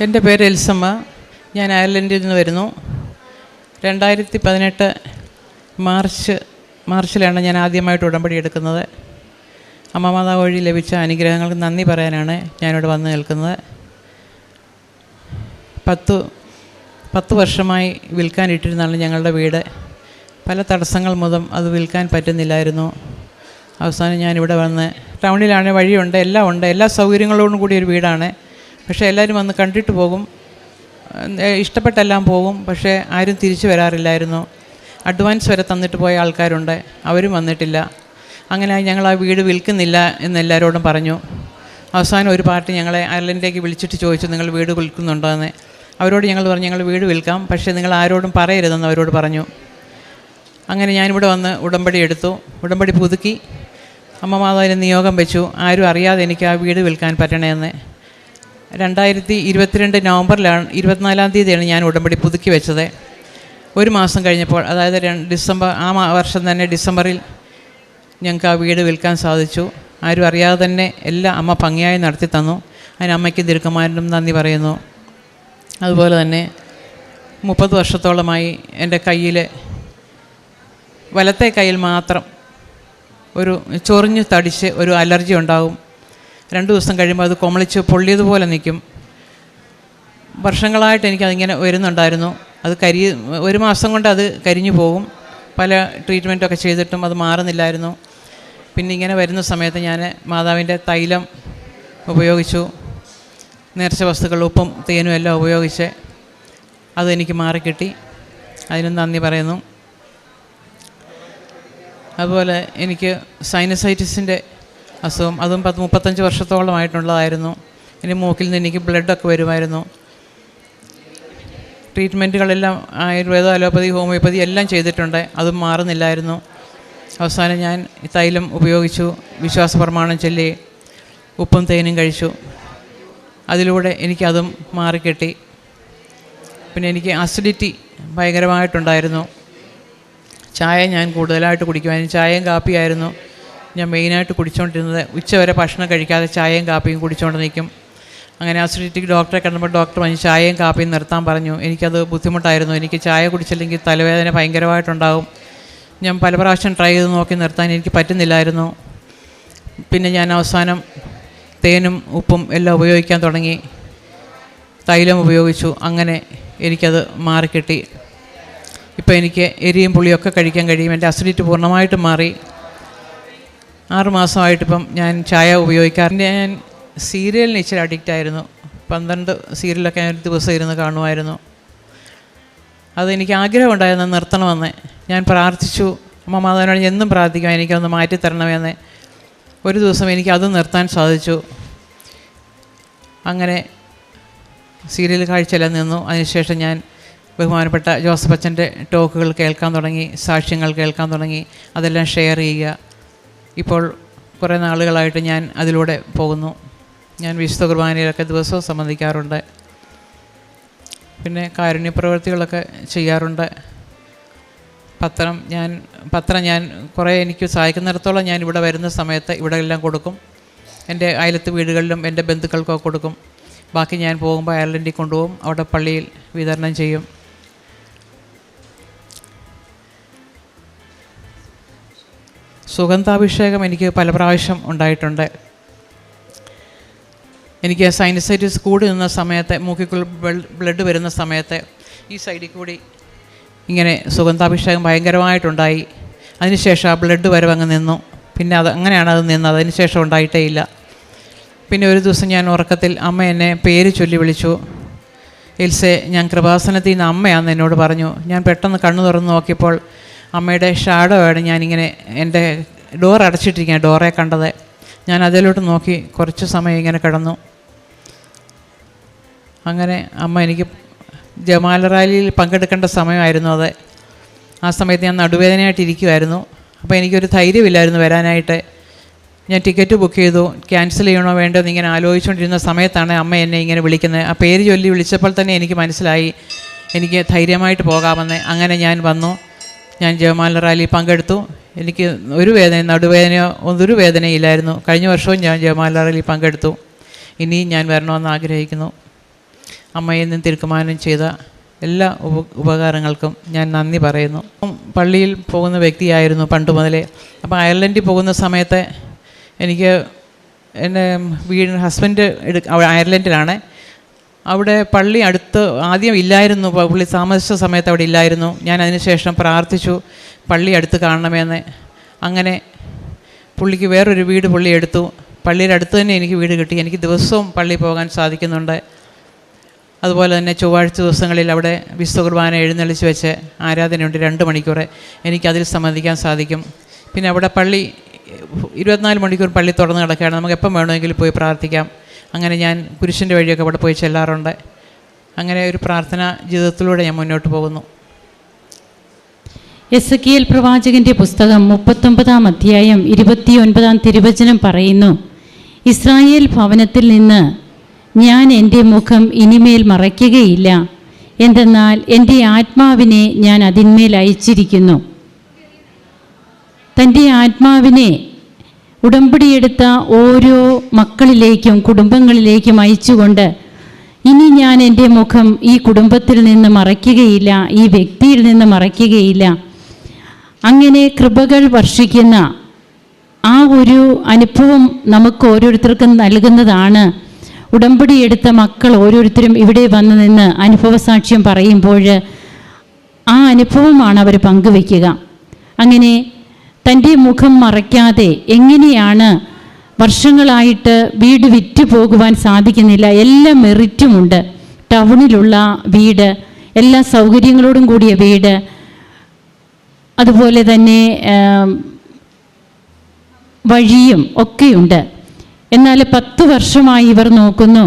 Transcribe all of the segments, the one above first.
എന്റെ പേര് എൽസമ്മ. ഞാൻ അയർലൻഡിൽ നിന്ന് വരുന്നു. രണ്ടായിരത്തി പതിനെട്ട് മാർച്ച് മാർച്ചിലാണ് ഞാൻ ആദ്യമായിട്ട് ഉടമ്പടി എടുക്കുന്നത്. അമ്മമാതാ വഴി ലഭിച്ച അനുഗ്രഹങ്ങൾക്ക് നന്ദി പറയാനാണ് ഞാനിവിടെ വന്ന് നിൽക്കുന്നത്. പത്ത് പത്ത് വർഷമായി വിൽക്കാൻ ഇട്ടിരുന്നാണ് ഞങ്ങളുടെ വീട്. പല തടസ്സങ്ങൾ മൂലം അത് വിൽക്കാൻ പറ്റുന്നില്ലായിരുന്നു. അവസാനം ഞാനിവിടെ വന്ന് ടൗണിലാണ് വഴിയുണ്ട് എല്ലാം ഉണ്ട് എല്ലാ സൗകര്യങ്ങളോടും കൂടി ഒരു വീടാണ്. പക്ഷേ എല്ലാവരും വന്ന് കണ്ടിട്ട് പോകും. ഇഷ്ടപ്പെട്ടെല്ലാം പോകും. പക്ഷേ ആരും തിരിച്ചു വരാറില്ലായിരുന്നു. അഡ്വാൻസ് വരെ തന്നിട്ട് പോയ ആൾക്കാരുണ്ട്. അവരും വന്നിട്ടില്ല. അങ്ങനെ ഞങ്ങൾ ആ വീട് വിൽക്കുന്നില്ല എന്ന് എല്ലാവരോടും പറഞ്ഞു. അവസാനം ഒരു പാർട്ടി ഞങ്ങളെ അയർലൻഡിലേക്ക് വിളിച്ചിട്ട് ചോദിച്ചു നിങ്ങൾ വീട് വിൽക്കുന്നുണ്ടോ? എന്ന്. അവരോട് ഞങ്ങൾ പറഞ്ഞു ഞങ്ങൾ വീട് വിൽക്കാം. പക്ഷേ നിങ്ങൾ ആരോടും പറയരുതെന്ന് അവരോട് പറഞ്ഞു. അങ്ങനെ ഞാനിവിടെ വന്ന് ഉടമ്പടി എടുത്തു. ഉടമ്പടി പുതുക്കി. അമ്മ മാതാവിന് നിയോഗം വെച്ചു. ആരും അറിയാതെ എനിക്ക് ആ വീട് വിൽക്കാൻ പറ്റണമെന്ന് രണ്ടായിരത്തി ഇരുപത്തിരണ്ട് നവംബറിലാണ് ഇരുപത്തിനാലാം തീയതിയാണ് ഞാൻ ഉടമ്പടി പുതുക്കി വെച്ചത്. ഒരു മാസം കഴിഞ്ഞപ്പോൾ അതായത് ഡിസംബർ ആ വർഷം തന്നെ ഡിസംബറിൽ ഞങ്ങൾക്ക് ആ വീട് വിൽക്കാൻ സാധിച്ചു. ആരും അറിയാതെ തന്നെ എല്ലാ അമ്മ ഭംഗിയായി നടത്തി തന്നു. അതിന് അമ്മയ്ക്ക് ദീർഘമാനും നന്ദി പറയുന്നു. അതുപോലെ തന്നെ മുപ്പത് വർഷത്തോളമായി എന്റെ കയ്യിൽ വലത്തെ കയ്യിൽ മാത്രം ഒരു ചൊറിഞ്ഞ് തടിച്ച് ഒരു അലർജി ഉണ്ടാകും രണ്ട് ദിവസം കഴിയുമ്പോൾ അത് കൊമളിച്ച് പൊള്ളിയതുപോലെ നിൽക്കും. വർഷങ്ങളായിട്ട് എനിക്കതിങ്ങനെ വരുന്നുണ്ടായിരുന്നു. അത് കരി ഒരു മാസം കൊണ്ട് അത് കരിഞ്ഞു പോകും. പല ട്രീറ്റ്മെന്റൊക്കെ ചെയ്തിട്ടും അത് മാറുന്നില്ലായിരുന്നു. പിന്നെ ഇങ്ങനെ വരുന്ന സമയത്ത് ഞാൻ മാതാവിന്റെ തൈലം ഉപയോഗിച്ചു. നേർച്ച വസ്തുക്കൾ ഉപ്പും തേനും എല്ലാം ഉപയോഗിച്ച് അതെനിക്ക് മാറിക്കിട്ടി. അതിനും നന്ദി പറയുന്നു. അതുപോലെ എനിക്ക് സൈനസൈറ്റിസിന്റെ അസുഖം അതും പത്ത് മുപ്പത്തഞ്ച് വർഷത്തോളമായിട്ടുള്ളതായിരുന്നു. ഇനി മൂക്കിൽ നിന്ന് എനിക്ക് ബ്ലഡൊക്കെ വരുമായിരുന്നു. ട്രീറ്റ്മെന്റുകളെല്ലാം ആയുർവേദം അലോപ്പതി ഹോമിയോപ്പതി എല്ലാം ചെയ്തിട്ടുണ്ട്. അതും മാറുന്നില്ലായിരുന്നു. അവസാനം ഞാൻ തൈലം ഉപയോഗിച്ചു വിശ്വാസ പ്രമാണം ചൊല്ലി ഉപ്പും തേനും കഴിച്ചു. അതിലൂടെ എനിക്കതും മാറിക്കിട്ടി. പിന്നെ എനിക്ക് അസിഡിറ്റി ഭയങ്കരമായിട്ടുണ്ടായിരുന്നു. ചായ ഞാൻ കൂടുതലായിട്ട് കുടിക്കുമായിരുന്നു. ചായയും കാപ്പിയായിരുന്നു. ഞാൻ മെയിനായിട്ട് കുടിച്ചുകൊണ്ടിരുന്നത് ഉച്ചവരെ ഭക്ഷണം കഴിക്കാതെ ചായയും കാപ്പിയും കുടിച്ചുകൊണ്ട് നിൽക്കും. അങ്ങനെ അസിഡിറ്റിക്ക് ഡോക്ടറെ കണ്ടപ്പോൾ ഡോക്ടർ പറഞ്ഞു ചായയും കാപ്പിയും നിർത്താൻ പറഞ്ഞു. എനിക്കത് ബുദ്ധിമുട്ടായിരുന്നു. എനിക്ക് ചായ കുടിച്ചില്ലെങ്കിൽ തലവേദന ഭയങ്കരമായിട്ടുണ്ടാകും ഞാൻ പല പ്രാവശ്യം ട്രൈ ചെയ്ത് നോക്കി നിർത്താൻ എനിക്ക് പറ്റുന്നില്ലായിരുന്നു. പിന്നെ ഞാൻ അവസാനം തേനും ഉപ്പും എല്ലാം ഉപയോഗിക്കാൻ തുടങ്ങി. തൈലം ഉപയോഗിച്ചു. അങ്ങനെ എനിക്കത് മാറിക്കിട്ടി. ഇപ്പോൾ എനിക്ക് എരിയും പുളിയൊക്കെ കഴിക്കാൻ കഴിയും. എന്റെ അസിഡിറ്റി പൂർണമായിട്ടും മാറി. ആറ് മാസമായിട്ടിപ്പം ഞാൻ ചായ ഉപയോഗിക്കാറുണ്ട്. ഞാൻ സീരിയലിന് ഇച്ചിരി അഡിക്റ്റ് ആയിരുന്നു. പന്ത്രണ്ട് സീരിയലൊക്കെ ഞാൻ ഒരു ദിവസം ഇരുന്ന് കാണുമായിരുന്നു. അതെനിക്ക് ആഗ്രഹമുണ്ടായിരുന്നു നിർത്തണമെന്ന്. ഞാൻ പ്രാർത്ഥിച്ചു. അമ്മ മാതാവിനോട് എന്നും പ്രാർത്ഥിക്കും. എനിക്കൊന്ന് മാറ്റി തരണമെന്ന് ഒരു ദിവസം എനിക്ക് അത് നിർത്താൻ സാധിച്ചു. അങ്ങനെ സീരിയൽ കാഴ്ചയെല്ലാം നിന്നു. അതിനുശേഷം ഞാൻ ബഹുമാനപ്പെട്ട ജോസഫ് അച്ഛന്റെ ടോക്കുകൾ കേൾക്കാൻ തുടങ്ങി. സാക്ഷ്യങ്ങൾ കേൾക്കാൻ തുടങ്ങി. അതെല്ലാം ഷെയർ ചെയ്യുക. ഇപ്പോൾ കുറേ നാളുകളായിട്ട് ഞാൻ അതിലൂടെ പോകുന്നു. ഞാൻ വിശുദ്ധ കുർബാനയിലൊക്കെ ദിവസവും സംബന്ധിക്കാറുണ്ട്. പിന്നെ കാരുണ്യ പ്രവൃത്തികളൊക്കെ ചെയ്യാറുണ്ട്. പത്രം ഞാൻ പത്രം ഞാൻ കുറേ എനിക്ക് സഹായിക്കുന്നിടത്തോളം ഞാൻ ഇവിടെ വരുന്ന സമയത്ത് ഇവിടെ എല്ലാം കൊടുക്കും. എന്റെ അയലത്ത് വീടുകളിലും എന്റെ ബന്ധുക്കൾക്കൊക്കെ കൊടുക്കും. ബാക്കി ഞാൻ പോകുമ്പോൾ അയർലൻഡിൽ കൊണ്ടുപോകും. അവിടെ പള്ളിയിൽ വിതരണം ചെയ്യും. സുഗന്ധാഭിഷേകം എനിക്ക് പല പ്രാവശ്യം ഉണ്ടായിട്ടുണ്ട്. എനിക്ക് സൈനസൈറ്റിസ് കൂടി നിന്ന സമയത്ത് മൂക്കിക്കുള്ള ബ്ലഡ് വരുന്ന സമയത്ത് ഈ സൈഡിൽ കൂടി ഇങ്ങനെ സുഗന്ധാഭിഷേകം ഭയങ്കരമായിട്ടുണ്ടായി. അതിനുശേഷം ആ ബ്ലഡ് വരവ് അങ്ങ് നിന്നു. പിന്നെ അത് അങ്ങനെയാണ് അത് നിന്നത്. അതിനുശേഷം ഉണ്ടായിട്ടേ ഇല്ല. പിന്നെ ഒരു ദിവസം ഞാൻ ഉറക്കത്തിൽ അമ്മ എന്നെ പേര് ചൊല്ലി വിളിച്ചു. എൽസെ ഞാൻ കൃപാസനത്തിൽ നിന്ന് അമ്മയാണെന്ന് എന്നോട് പറഞ്ഞു. ഞാൻ പെട്ടെന്ന് കണ്ണു തുറന്ന് നോക്കിയപ്പോൾ അമ്മയുടെ ഷാഡോ ആണ് ഞാനിങ്ങനെ എന്റെ ഡോർ അടച്ചിട്ടിരിക്കുകയാണ് ഡോറെ കണ്ടത്. ഞാൻ അതിലോട്ട് നോക്കി കുറച്ച് സമയം ഇങ്ങനെ കിടന്നു. അങ്ങനെ അമ്മ എനിക്ക് ജമാല റാലിയിൽ പങ്കെടുക്കേണ്ട സമയമായിരുന്നു അത്. ആ സമയത്ത് ഞാൻ നടുവേദനയായിട്ട് ഇരിക്കുമായിരുന്നു അപ്പോൾ എനിക്കൊരു ധൈര്യമില്ലായിരുന്നു വരാനായിട്ട്. ഞാൻ ടിക്കറ്റ് ബുക്ക് ചെയ്തു. ക്യാൻസൽ ചെയ്യണോ വേണ്ടോ എന്ന് ഇങ്ങനെ ആലോചിച്ചുകൊണ്ടിരുന്ന സമയത്താണ് അമ്മ എന്നെ ഇങ്ങനെ വിളിക്കുന്നത്. ആ പേര് ചൊല്ലി വിളിച്ചപ്പോൾ തന്നെ എനിക്ക് മനസ്സിലായി. എനിക്ക് ധൈര്യമായിട്ട് പോകാമെന്ന്. അങ്ങനെ ഞാൻ വന്നു. ഞാൻ ജയമാല റാലി പങ്കെടുത്തു. എനിക്ക് ഒരു വേദന നടുവേദനയോ ഒരു വേദനയില്ലായിരുന്നു. കഴിഞ്ഞ വർഷവും ഞാൻ ജയമാല റാലി പങ്കെടുത്തു. ഇനിയും ഞാൻ വരണമെന്ന് ആഗ്രഹിക്കുന്നു. അമ്മയിൽ നിന്ന് തീർക്കുമാനം ചെയ്ത എല്ലാ ഉപ ഉപകാരങ്ങൾക്കും ഞാൻ നന്ദി പറയുന്നു. പള്ളിയിൽ പോകുന്ന വ്യക്തിയായിരുന്നു പണ്ട് മുതലേ. അപ്പോൾ അയർലൻഡിൽ പോകുന്ന സമയത്ത് എനിക്ക് എന്റെ വീട് ഹസ്ബൻഡ് എടുക്ക അയർലൻഡിലാണേ അയർലൻഡിലാണ്. അവിടെ പള്ളി അടുത്ത് ആദ്യം ഇല്ലായിരുന്നു പള്ളി താമസിച്ച സമയത്ത് അവിടെ ഇല്ലായിരുന്നു. ഞാൻ അതിനുശേഷം പ്രാർത്ഥിച്ചു പള്ളി അടുത്ത് കാണണമെന്ന്. അങ്ങനെ പുള്ളിക്ക് വേറൊരു വീട് പുള്ളി എടുത്തു. പള്ളിയുടെ അടുത്ത് തന്നെ എനിക്ക് വീട് കിട്ടി. എനിക്ക് ദിവസവും പള്ളി പോകാൻ സാധിക്കുന്നുണ്ട്. അതുപോലെ തന്നെ ചൊവ്വാഴ്ച ദിവസങ്ങളിൽ അവിടെ വിശുദ്ധ കുർബാന എഴുന്നള്ളിച്ച് വെച്ച് ആരാധനയുണ്ട് രണ്ട് മണിക്കൂർ എനിക്കതിൽ സംബന്ധിക്കാൻ സാധിക്കും. പിന്നെ അവിടെ പള്ളി ഇരുപത്തിനാല് മണിക്കൂർ പള്ളി തുറന്ന് കിടക്കുകയാണ്. നമുക്ക് എപ്പം വേണമെങ്കിലും പോയി പ്രാർത്ഥിക്കാം. അങ്ങനെ ഞാൻ കുരിശിന്റെ വഴിയൊക്കെ അവിടെ പോയി ചെല്ലാറുണ്ട്. അങ്ങനെ ഒരു പ്രാർത്ഥന ജീവിതത്തിലൂടെ ഞാൻ മുന്നോട്ട് പോകുന്നു. എസ് കെ എൽ പ്രവാചകന്റെ പുസ്തകം മുപ്പത്തൊമ്പതാം അധ്യായം ഇരുപത്തിയൊൻപതാം തിരുവചനം പറയുന്നു ഇസ്രായേൽ ഭവനത്തിൽ നിന്ന് ഞാൻ എന്റെ മുഖം ഇനിമേൽ മറയ്ക്കുകയില്ല. എന്തെന്നാൽ എന്റെ ആത്മാവിനെ ഞാൻ അതിന്മേൽ അയച്ചിരിക്കുന്നു. തന്റെ ആത്മാവിനെ ഉടമ്പടിയെടുത്ത ഓരോ മക്കളിലേക്കും കുടുംബങ്ങളിലേക്കും അയച്ചുകൊണ്ട് ഇനി ഞാൻ എന്റെ മുഖം ഈ കുടുംബത്തിൽ നിന്ന് മറയ്ക്കുകയില്ല ഈ വ്യക്തിയിൽ നിന്ന് മറയ്ക്കുകയില്ല. അങ്ങനെ കൃപകൾ വർഷിക്കുന്ന ആ ഒരു അനുഭവം നമുക്ക് ഓരോരുത്തർക്കും നൽകുന്നതാണ്. ഉടമ്പടി എടുത്ത മക്കൾ ഓരോരുത്തരും ഇവിടെ വന്നു നിന്ന് അനുഭവസാക്ഷ്യം പറയുമ്പോൾ ആ അനുഭവമാണ് അവർ പങ്കുവയ്ക്കുക. അങ്ങനെ തന്റെ മുഖം മറയ്ക്കാതെ എങ്ങനെയാണ് വർഷങ്ങളായിട്ട് വീട് വിറ്റ് പോകുവാൻ സാധിക്കുന്നില്ല? എല്ലാ മെറിറ്റുമുണ്ട് ടൗണിലുള്ള വീട് എല്ലാ സൗകര്യങ്ങളോടും കൂടിയ വീട്. അതുപോലെ തന്നെ വഴിയും ഒക്കെയുണ്ട്. എന്നാൽ പത്ത് വർഷമായി ഇവർ നോക്കുന്നു.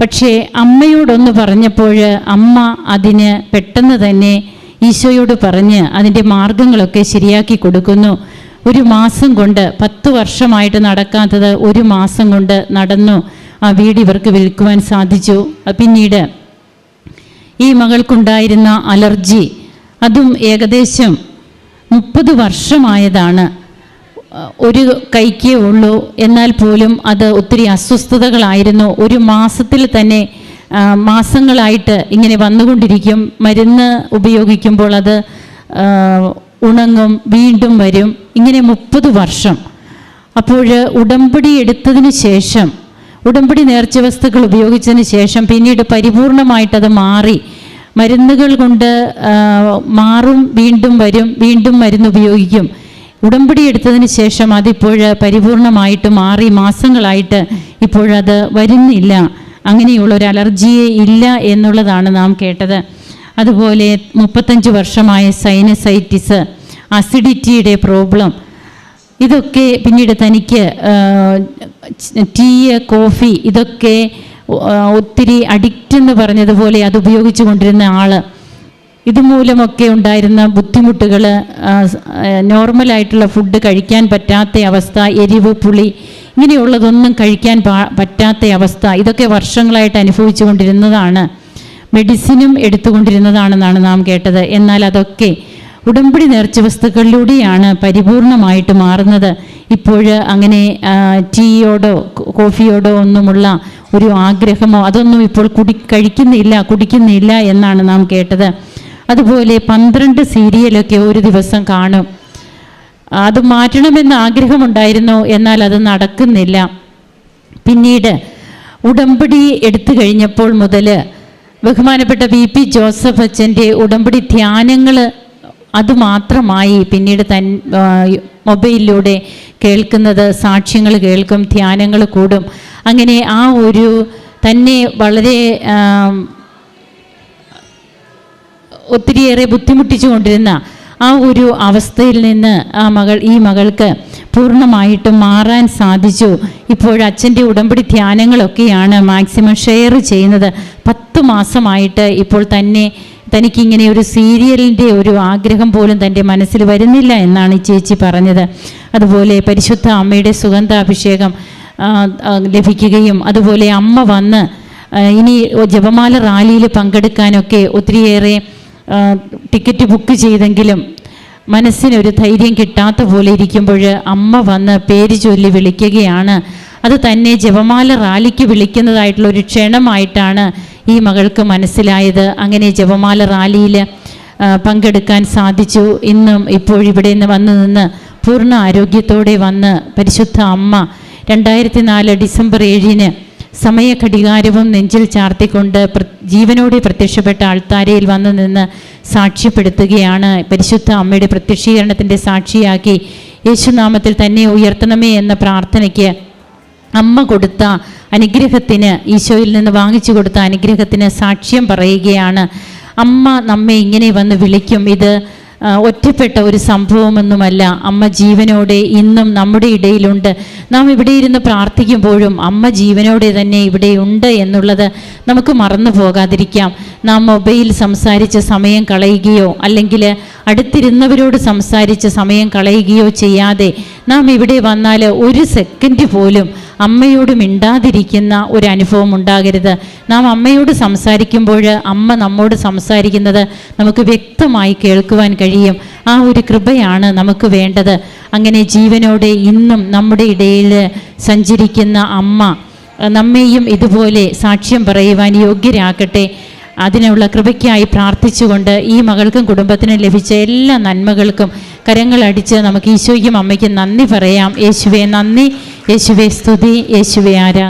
പക്ഷേ അമ്മയോടൊന്ന് പറഞ്ഞപ്പോൾ അമ്മ അതിന് പെട്ടെന്ന് തന്നെ ഈശോയോട് പറഞ്ഞ് അതിന്റെ മാർഗങ്ങളൊക്കെ ശരിയാക്കി കൊടുക്കുന്നു. ഒരു മാസം കൊണ്ട് പത്ത് വർഷമായിട്ട് നടക്കാത്തത് ഒരു മാസം കൊണ്ട് നടന്നു ആ വീട് ഇവർക്ക് വിൽക്കുവാൻ സാധിച്ചു. പിന്നീട് ഈ മകൾക്കുണ്ടായിരുന്ന അലർജി അതും ഏകദേശം മുപ്പത് വർഷമായതാണ്. ഒരു കൈക്കേ ഉള്ളൂ. എന്നാൽ പോലും അത് ഒത്തിരി അസ്വസ്ഥതകളായിരുന്നു. ഒരു മാസത്തിൽ തന്നെ മാസങ്ങളായിട്ട് ഇങ്ങനെ വന്നുകൊണ്ടിരിക്കും. മരുന്ന് ഉപയോഗിക്കുമ്പോൾ അത് ഉണങ്ങും വീണ്ടും വരും. ഇങ്ങനെ മുപ്പത് വർഷം. അപ്പോൾ ഉടമ്പടി എടുത്തതിന് ശേഷം ഉടമ്പടി നേർച്ച വസ്തുക്കൾ ഉപയോഗിച്ചതിന് ശേഷം പിന്നീട് പരിപൂർണമായിട്ടത് മാറി. മരുന്നുകൾ കൊണ്ട് മാറും വീണ്ടും വരും വീണ്ടും മരുന്ന് ഉപയോഗിക്കും. ഉടമ്പടി എടുത്തതിന് ശേഷം അതിപ്പോൾ പരിപൂർണമായിട്ട് മാറി. മാസങ്ങളായിട്ട് ഇപ്പോഴത് വരുന്നില്ല. അങ്ങനെയുള്ള ഒരു അലർജിയെ ഇല്ല എന്നുള്ളതാണ് നാം കേട്ടത്. അതുപോലെ മുപ്പത്തഞ്ച് വർഷമായ സൈനസൈറ്റിസ് അസിഡിറ്റിയുടെ പ്രോബ്ലം ഇതൊക്കെ പിന്നീട് തനിക്ക് ടീ കോഫി ഇതൊക്കെ ഒത്തിരി അഡിക്റ്റ് എന്ന് പറഞ്ഞതുപോലെ അത് ഉപയോഗിച്ചു കൊണ്ടിരുന്ന ആൾ ഇതുമൂലമൊക്കെ ഉണ്ടായിരുന്ന ബുദ്ധിമുട്ടുകൾ നോർമലായിട്ടുള്ള ഫുഡ് കഴിക്കാൻ പറ്റാത്ത അവസ്ഥ എരിവ് പുളി ഇങ്ങനെയുള്ളതൊന്നും കഴിക്കാൻ പറ്റാത്ത അവസ്ഥ. ഇതൊക്കെ വർഷങ്ങളായിട്ട് അനുഭവിച്ചു കൊണ്ടിരുന്നതാണ് മെഡിസിനും എടുത്തുകൊണ്ടിരുന്നതാണെന്നാണ് നാം കേട്ടത്. എന്നാൽ അതൊക്കെ ഉടമ്പടി നേർച്ച വസ്തുക്കളിലൂടെയാണ് പരിപൂർണമായിട്ട് മാറുന്നത്. ഇപ്പോൾ അങ്ങനെ ടീയോടോ കോഫിയോടോ ഒന്നുമുള്ള ഒരു ആഗ്രഹമോ അതൊന്നും ഇപ്പോൾ കുടി കഴിക്കുന്നില്ല കുടിക്കുന്നില്ല എന്നാണ് നാം കേട്ടത്. അതുപോലെ പന്ത്രണ്ട് സീരിയലൊക്കെ ഒരു ദിവസം കാണും. അത് മാറ്റണമെന്ന് ആഗ്രഹമുണ്ടായിരുന്നു എന്നാൽ അത് നടക്കുന്നില്ല. പിന്നീട് ഉടമ്പടി എടുത്തു കഴിഞ്ഞപ്പോൾ മുതൽ ബഹുമാനപ്പെട്ട വി പി ജോസഫ് അച്ഛന്റെ ഉടമ്പടി ധ്യാനങ്ങൾ അതുമാത്രമായി പിന്നീട് തൻ മൊബൈലിലൂടെ കേൾക്കുന്നത് സാക്ഷ്യങ്ങൾ കേൾക്കും ധ്യാനങ്ങൾ കൂടും. അങ്ങനെ ആ ഒരു തന്നെ വളരെ ഒത്തിരിയേറെ ബുദ്ധിമുട്ടിച്ചു കൊണ്ടിരുന്ന ആ ഒരു അവസ്ഥയിൽ നിന്ന് ആ മകൾ ഈ മകൾക്ക് പൂർണമായിട്ടും മാറാൻ സാധിച്ചു. ഇപ്പോൾ അച്ഛന്റെ ഉടമ്പടി ധ്യാനങ്ങളൊക്കെയാണ് മാക്സിമം ഷെയർ ചെയ്യുന്നത്. പത്ത് മാസമായിട്ട് ഇപ്പോൾ തന്നെ തനിക്കിങ്ങനെ ഒരു സീരിയലിന്റെ ഒരു ആഗ്രഹം പോലും തന്റെ മനസ്സിൽ വരുന്നില്ല എന്നാണ് ചേച്ചി പറഞ്ഞത്. അതുപോലെ പരിശുദ്ധ അമ്മയുടെ സുഗന്ധാഭിഷേകം ലഭിക്കുകയും അതുപോലെ അമ്മ വന്ന് ഇനി ജപമാല റാലിയിൽ പങ്കെടുക്കാനൊക്കെ ഒത്തിരിയേറെ ടിക്കറ്റ് ബുക്ക് ചെയ്തെങ്കിലും മനസ്സിനൊരു ധൈര്യം കിട്ടാത്ത പോലെ ഇരിക്കുമ്പോൾ അമ്മ വന്ന് പേര് ചൊല്ലി വിളിക്കുകയാണ്. അത് തന്നെ ജപമാല റാലിക്ക് വിളിക്കുന്നതായിട്ടുള്ള ഒരു ക്ഷണമായിട്ടാണ് ഈ മകൾക്ക് മനസ്സിലായത്. അങ്ങനെ ജപമാല റാലിയിൽ പങ്കെടുക്കാൻ സാധിച്ചു. ഇന്നും ഇപ്പോഴിവിടെ നിന്ന് വന്നു നിന്ന് പൂർണ ആരോഗ്യത്തോടെ വന്ന് പരിശുദ്ധ അമ്മ രണ്ടായിരത്തി നാല് ഡിസംബർ ഏഴിന് സമയഘടികാരവും നെഞ്ചിൽ ചാർത്തിക്കൊണ്ട് ജീവനോടെ പ്രത്യക്ഷപ്പെട്ട ആൾത്താരയിൽ വന്നു നിന്ന് സാക്ഷ്യപ്പെടുത്തുകയാണ് പരിശുദ്ധ അമ്മയുടെ പ്രത്യക്ഷീകരണത്തിന്റെ സാക്ഷിയാക്കി യേശുനാമത്തിൽ തന്നെ ഉയർത്തണമേ എന്ന പ്രാർത്ഥനയ്ക്ക് അമ്മ കൊടുത്ത അനുഗ്രഹത്തിന് ഈശോയിൽ നിന്ന് വാങ്ങിച്ചു കൊടുത്ത അനുഗ്രഹത്തിന് സാക്ഷ്യം പറയുകയാണ്. അമ്മ നമ്മെ ഇങ്ങനെ വന്ന് വിളിക്കും. ഇത് ഒറ്റപ്പെട്ട ഒരു സംഭവമൊന്നുമല്ല. അമ്മ ജീവനോടെ ഇന്നും നമ്മുടെ ഇടയിലുണ്ട്. നാം ഇവിടെ ഇരുന്ന് പ്രാർത്ഥിക്കുമ്പോഴും അമ്മ ജീവനോടെ തന്നെ ഇവിടെയുണ്ട് എന്നുള്ളത് നമുക്ക് മറന്നു പോകാതിരിക്കാം. നാം മൊബൈൽ സംസാരിച്ച് സമയം കളയുകയോ അല്ലെങ്കിൽ അടുത്തിരുന്നവരോട് സംസാരിച്ച് സമയം കളയുകയോ ചെയ്യാതെ നാം ഇവിടെ വന്നാൽ ഒരു സെക്കൻഡ് പോലും അമ്മയോട് മിണ്ടാതിരിക്കുന്ന ഒരു അനുഭവം ഉണ്ടാകരുത്. നാം അമ്മയോട് സംസാരിക്കുമ്പോൾ അമ്മ നമ്മോട് സംസാരിക്കുന്നത് നമുക്ക് വ്യക്തമായി കേൾക്കുവാൻ കഴിയും. ആ ഒരു കൃപയാണ് നമുക്ക് വേണ്ടത്. അങ്ങനെ ജീവനോടെ ഇന്നും നമ്മുടെ ഇടയിൽ സഞ്ചരിക്കുന്ന അമ്മ നമ്മെയും ഇതുപോലെ സാക്ഷ്യം പറയുവാൻ യോഗ്യരാക്കട്ടെ അതിനുള്ള കൃപയ്ക്കായി പ്രാർത്ഥിച്ചുകൊണ്ട് ഈ മകൾക്കും കുടുംബത്തിനും ലഭിച്ച എല്ലാ നന്മകൾക്കും കരങ്ങളടിച്ച് നമുക്ക് ഈശോയ്ക്കും അമ്മയ്ക്കും നന്ദി പറയാം. യേശുവെ നന്ദി. യേശുവെ സ്തുതി. യേശുവെ ആരാ